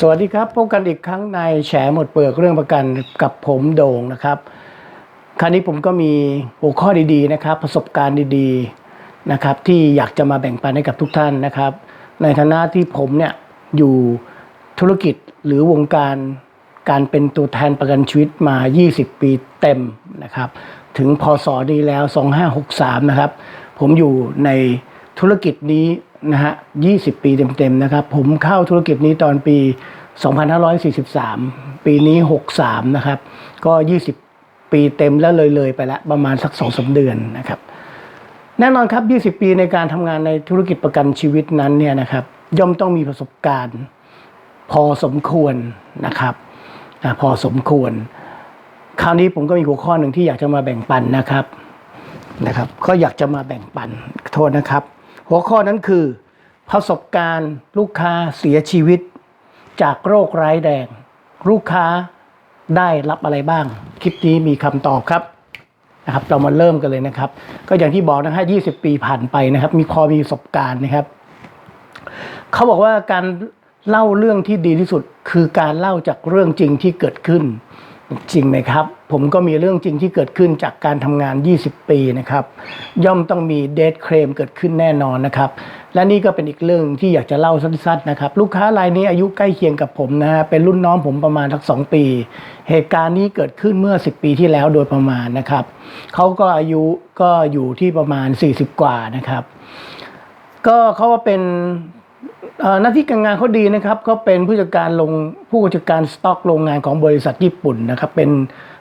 สวัสดีครับ พบกันอีกครั้งในแฉหมดเปลือกเรื่องประกันกับผมโด่งนะครับ คราวนี้ผมก็มีหัวข้อดีๆนะครับ ประสบการณ์ดีๆนะครับ ที่อยากจะมาแบ่งปันให้กับทุกท่านนะครับ ในฐานะที่ผมเนี่ยอยู่ธุรกิจหรือวงการการเป็นตัวแทนประกันชีวิตมา 20 ปีเต็มนะครับ ถึงพศนี้แล้ว 2563 นะครับ ผมอยู่ในธุรกิจนี้ นะฮะ20 ปีเต็มๆนะครับ ผมเข้าธุรกิจนี้ตอนปี 2543 ปีนี้ 63 นะครับ ก็ 20 ปีเต็มแล้วเลยๆไปล้วประมาณสัก2อสเดือนนะครับ แน่นอนครับ 20 ปีในการทำงานในธุรกิจประกันชีวิตนั้นเนี่ยนะครับ ย่อมต้องมีประสบการณ์ พอสมควรนะครับพอสมควร คราวนี้ผมก็มีหัวข้อหนึ่งที่อยากจะมาแบ่งปันนะครับนะครับ ก็อยากจะมาแบ่งปันโทษนะครับ หัวข้อนั้นคือ ประสบการณ์ลูกค้าเสียชีวิต จากโรคร้ายแรงลูกค้าได้รับอะไรบ้าง คลิปนี้มีคำตอบครับนะครับ เรามาเริ่มกันเลยนะครับ ก็อย่างที่บอกนะฮะ20ปีผ่านไปนะครับ มีพอมีประสบการณ์นะครับ เขาบอกว่าการเล่าเรื่องที่ดีที่สุด คือการเล่าจากเรื่องจริงที่เกิดขึ้น จริงไหมครับ ผมก็มีเรื่องจริงที่เกิดขึ้นจากการทำงาน 20 ปีนะครับ ย่อมต้องมีเดทเคลมเกิดขึ้นแน่นอนนะครับ และนี่ก็เป็นอีกเรื่องที่อยากจะเล่าสั้นๆนะครับ ลูกค้ารายนี้อายุใกล้เคียงกับผมนะฮะเป็นรุ่นน้องผมประมาณสักสองปี เหตุการณ์นี้เกิดขึ้นเมื่อ 10 ปีที่แล้วโดยประมาณนะครับเขาก็อายุก็อยู่ที่ประมาณ 40 กว่านะครับ ก็เขาว่าเป็น หน้าที่การงานเขาดีนะครับเขาเป็นผู้จัดการลงผู้จัดการสต็อกโรงงานของบริษัทญี่ปุ่นนะครับเป็น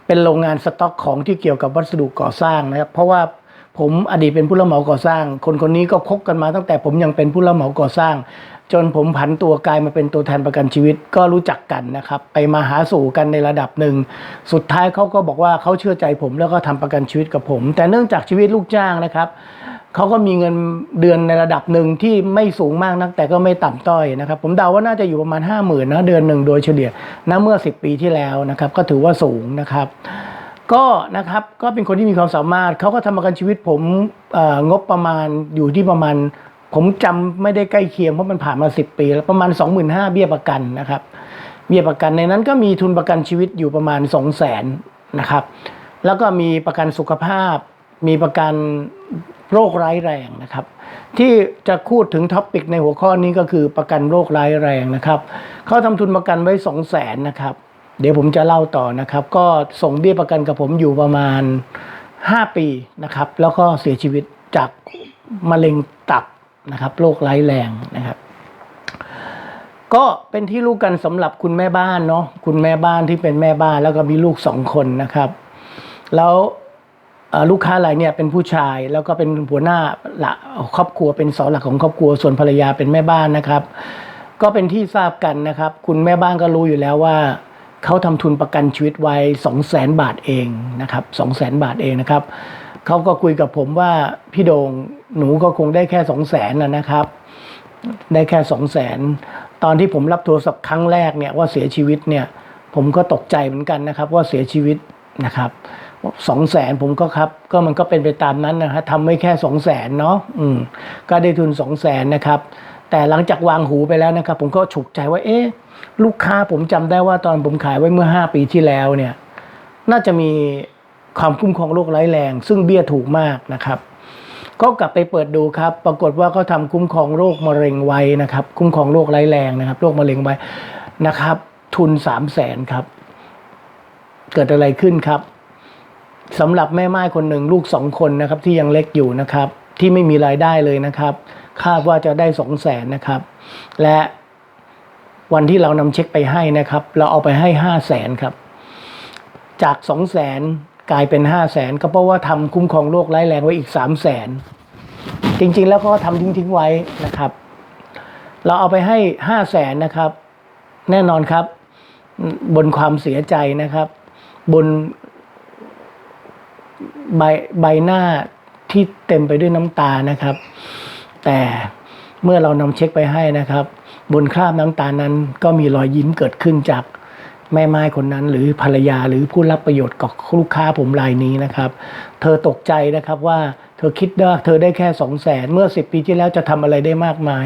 เป็นโรงงานสต็อกของที่เกี่ยวกับวัสดุก่อสร้างนะครับ เพราะว่าผมอดีตเป็นผู้รับเหมาก่อสร้าง คนคนนี้ก็คบกันมาตั้งแต่ผมยังเป็นผู้รับเหมาก่อสร้าง จนผมผันตัวกลายมาเป็นตัวแทนประกันชีวิตก็รู้จักกันนะครับ ไปมาหาสู่กันในระดับหนึ่ง สุดท้ายเขาก็บอกว่าเขาเชื่อใจผมแล้วก็ทำประกันชีวิตกับผม แต่เนื่องจากชีวิตลูกจ้างนะครับ เขาก็มีเงินเดือนในระดับหนึ่งที่ไม่สูงมากนักแต่ก็ไม่ต่ำต้อยนะครับ ผมเดาว่าน่าจะอยู่ประมาณ 5 0,000นะเดือนหนึ่งโดยเฉลี่ยนะเมื่อ 10 ปีที่แล้วนะครับ ก็ถือว่าสูงนะครับ ก็นะครับก็เป็นคนที่มีความสามารถเขาก็ทำประกันชีวิตผมงบประมาณอยู่ที่ประมาณ ผมจำไม่ได้ใกล้เคียงเพราะมันผ่านมา 10 ปี แล้วประมาณ 25,000เบี้ยประกันนะครับ เบี้ยประกันในนั้นก็มีทุนประกันชีวิตอยู่ประมาณ 2 0 0 0 0นนะครับ แล้วก็มีประกันสุขภาพมีประกัน โรคร้ายแรงนะครับ ที่จะพูดถึงท็อปิกในหัวข้อนี้ก็คือประกันโรคร้ายแรงนะครับเขาทำทุนประกันไว้ 2 0 0แสนนะครับ เดี๋ยวผมจะเล่าต่อนะครับ ก็ส่งเบี้ยประกันกับผมอยู่ประมาณ 5 ปีนะครับ แล้วก็เสียชีวิตจากมะเร็งตับนะครับโรคร้ายแรงนะครับก็เป็นที่รู้กันสำหรับคุณแม่บ้านเนาะคุณแม่บ้านที่เป็นแม่บ้านแล้วก็มีลูกสองคนนะครับ แล้ว ลูกค้ารายเนี่ยเป็นผู้ชาย แล้วก็เป็นหัวหน้าละครอบครัวเป็นเสาหลักของครอบครัวส่วนภรรยาเป็นแม่บ้านนะครับ ก็เป็นที่ทราบกันนะครับ คุณแม่บ้านก็รู้อยู่แล้วว่าเขาทำทุนประกันชีวิตไว้2 0 0แสนบาทเองนะครับ2 0 0แสนบาทเองนะครับเขาก็คุยกับผมว่าพี่โดงหนูก็คงได้แค่2 0 0แสนนะนะครับ ได้แค่สองแสนตอนที่ผมรับโทรศัพท์ครั้งแรกเนี่ยว่าเสียชีวิตเนี่ยผมก็ตกใจเหมือนกันนะครับ ว่าเสียชีวิตนะครับ สองแสนผมก็ครับ ก็มันก็เป็นไปตามนั้นนะฮะทำไม่แค่สองแสนเนาะอืมก็ได้ทุนสองแสนนะครับแต่หลังจากวางหูไปแล้วนะครับ ผมก็ฉุกใจว่า เอ๊ะลูกค้าผมจำได้ว่าตอนผมขายไว้เมื่อห้าปีที่แล้วเนี่ย น่าจะมีความคุ้มครองโรคร้ายแรง ซึ่งเบี้ยถูกมากนะครับ ก็กลับไปเปิดดูครับ ปรากฏว่าเขาทำคุ้มครองโรคมะเร็งไว้นะครับ คุ้มครองโรคร้ายแรงนะครับโรคมะเร็งไว้นะครับ ทุนสามแสนครับ เกิดอะไรขึ้นครับ สำหรับแม่ไม้คนหนึ่งลูกสองคนนะครับที่ยังเล็กอยู่นะครับ ที่ไม่มีรายได้เลยนะครับ คาดว่าจะได้สองแสนนะครับ และวันที่เรานำเช็คไปให้นะครับ เราเอาไปให้ห้าแสนครับ จากสองแสนกลายเป็นห้าแสนก็เพราะว่าทำคุ้มครองโรคร้ายแรงไว้อีกสามแสนจริงๆ แล้วก็ทำทิ้งทิ้งๆไว้นะครับ เราเอาไปให้ห้าแสนนะครับ แน่นอนครับ บนความเสียใจนะครับ บน ใบใบหน้าที่เต็มไปด้วยน้ำตานะครับ แต่เมื่อเรานำเช็คไปให้นะครับ บนคราบน้ำตานั้นก็มีรอยยิ้มเกิดขึ้นจากแม่ไม้คนนั้นหรือภรรยาหรือผู้รับประโยชน์กับลูกค้าผมรายนี้นะครับ เธอตกใจนะครับว่าเธอคิดว่าเธอได้แค่สองแสนเมื่อสิบปีที่แล้วจะทำอะไรได้มากมาย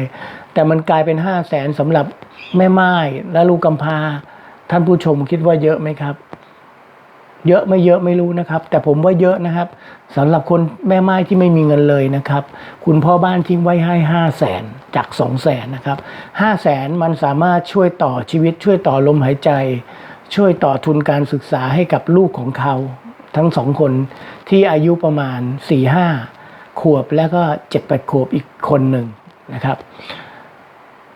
แต่มันกลายเป็นห้าแสนสำหรับแม่ไม้และลูกกำพาท่านผู้ชมคิดว่าเยอะไหมครับ เยอะไม่เยอะไม่รู้นะครับ แต่ผมว่าเยอะนะครับสำหรับคนแม่ไม้ที่ไม่มีเงินเลยนะครับ คุณพ่อบ้านทิ้งไว้ให้ห้าแสนจากสองแสนนะครับห้าแสนมันสามารถช่วยต่อชีวิต ช่วยต่อลมหายใจ ช่วยต่อทุนการศึกษาให้กับลูกของเขาทั้งสองคนที่อายุประมาณสี่ห้าขวบแล้วก็เจ็ดแปดขวบอีกคนหนึ่งนะครับ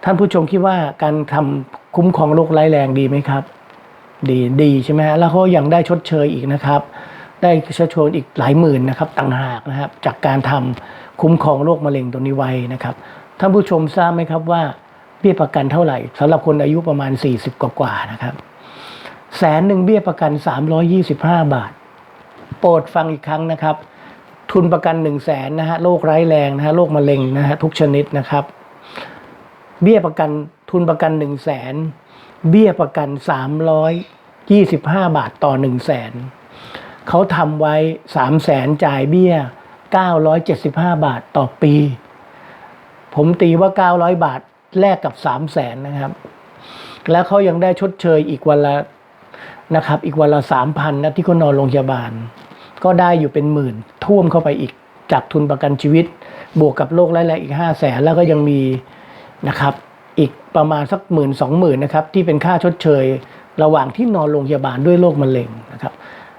ท่านผู้ชมคิดว่าการทำคุ้มครองโรคร้ายแรงดีไหมครับ ดีดีใช่ไหมฮะแล้วเขายังได้ชดเชยอีกนะครับ ได้ชดเชยอีกหลายหมื่นนะครับต่างหากนะครับ จากการทำคุ้มครองโรคมะเร็งตัวนี้ไว้นะครับท่านผู้ชมทราบไหมครับว่าเบี้ยประกันเท่าไหร่สำหรับคนอายุประมาณ 40 กว่าๆนะครับแสนหนึ่งเบี้ยประกัน 325 บาท โปรดฟังอีกครั้งนะครับ ทุนประกัน 1 0 0 0 0แสนนะฮะโรคร้ายแรงนะฮะโรคมะเร็งนะฮะทุกชนิดนะครับ เบี้ยประกันทุนประกัน 1 0 0 0 0แสน เบี้ยประกัน 325 บาทต่อ 1 0 0 0 0แสนเขาทำไว้ 3 0 0แสนจ่ายเบี้ย 975 บาทต่อปี ผมตีว่า 900 บาทแลกกับ 3 0 0แสนนะครับ แล้วเขายังได้ชดเชยอีกวันละนะครับ อีกวันละ 3,000นะที่เขานอนโรงพยาบาล ก็ได้อยู่เป็นหมื่นท่วมเข้าไปอีกจากทุนประกันชีวิต บวกกับโรคร้ายแรงอีก 5 0 0แสนแล้วก็ยังมีนะครับ อีกประมาณสักหมื่นสองหมื่นนะครับที่เป็นค่าชดเชย ระหว่างที่นอนโรงพยาบาลด้วยโรคมะเร็งนะครับ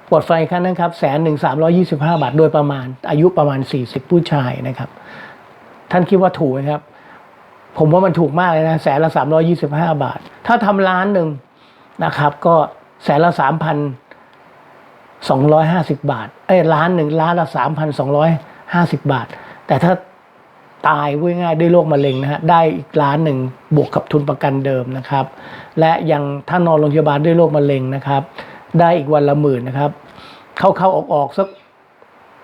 ปวดไฟครั้งนั้นครับแสนหนึ่งสามร้อยี่สิบห้าบาทโดยประมาณ อายุประมาณสี่สิบผู้ชายนะครับ ท่านคิดว่าถูกไหมครับ ผมว่ามันถูกมากเลยนะแสนละสามร้อยี่สิบห้าบาท ถ้าทำล้านหนึ่งนะครับ ก็แสนละสามพันสองร้อยห้าสิบบาทเอ้ยล้านหนึ่งล้านละสามพันสองร้อยห้าสิบบาท แต่ถ้า ตายพูดง่ายด้วยโรคมะเร็งนะฮะได้อีกล้านหนึ่งบวกกับทุนประกันเดิมนะครับ และยังถ้านอนโรงพยาบาลด้วยโรคมะเร็งนะครับ ได้อีกวันละหมื่นนะครับ เข้าเข้าออกออกๆสัก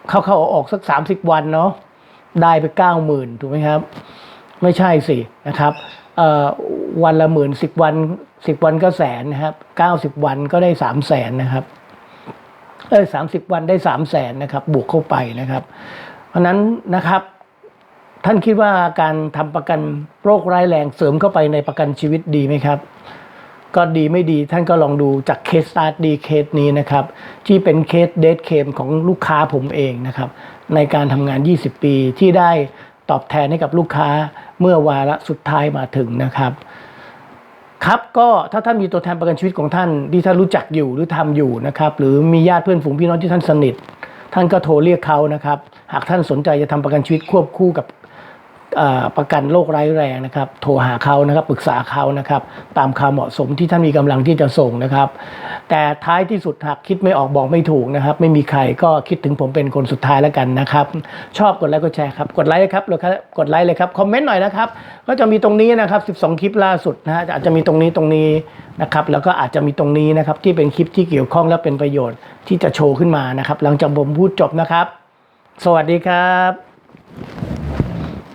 เข้าเข้าออกออกๆสักสามสิบวันเนาะได้ไปเก้าหมื่นถูกไหมครับ ไม่ใช่สินะครับวันละหมื่นสิบวันสิบวันก็แสนนะครับเก้าสิบวันก็ได้สามแสนนะครับเออสามสิบวันได้สามแสนนะครับ บวกเข้าไปนะครับ เพราะนั้นนะครับ ท่านคิดว่าการทำประกันโรคร้ายแรงเสริมเข้าไปในประกันชีวิตดีไหมครับ ก็ดีไม่ดีท่านก็ลองดูจากเคสสตาร์ดีเคสนี้นะครับ ที่เป็นเคสเดทเคมของลูกค้าผมเองนะครับ ในการทำงาน 20 ปีที่ได้ตอบแทนให้กับลูกค้าเมื่อวาระสุดท้ายมาถึงนะครับครับก็ถ้าท่านมีตัวแทนประกันชีวิตของท่านที่ท่านรู้จักอยู่หรือทำอยู่นะครับ หรือมีญาติเพื่อนฝูงพี่น้องที่ท่านสนิท ท่านก็โทรเรียกเขานะครับ หากท่านสนใจจะทำประกันชีวิตควบคู่กับ ประกันโรคร้ายแรงนะครับ โทรหาเขานะครับปรึกษาเขานะครับ ตามความเหมาะสมที่ท่านมีกำลังที่จะส่งนะครับ แต่ท้ายที่สุดหากคิดไม่ออกบอกไม่ถูกนะครับ ไม่มีใครก็คิดถึงผมเป็นคนสุดท้ายแล้วกันนะครับ ชอบกดไลค์กดแชร์ครับ กดไลค์เลยครับเลยครับกดไลค์เลยครับ คอมเมนต์หน่อยนะครับ ก็จะมีตรงนี้นะครับ 12 คลิปล่าสุดนะฮะอาจจะมีตรงนี้ตรงนี้นะครับ แล้วก็อาจจะมีตรงนี้นะครับที่เป็นคลิปที่เกี่ยวข้องและเป็นประโยชน์ที่จะโชว์ขึ้นมานะครับ หลังจากผมพูดจบนะครับ สวัสดีครับ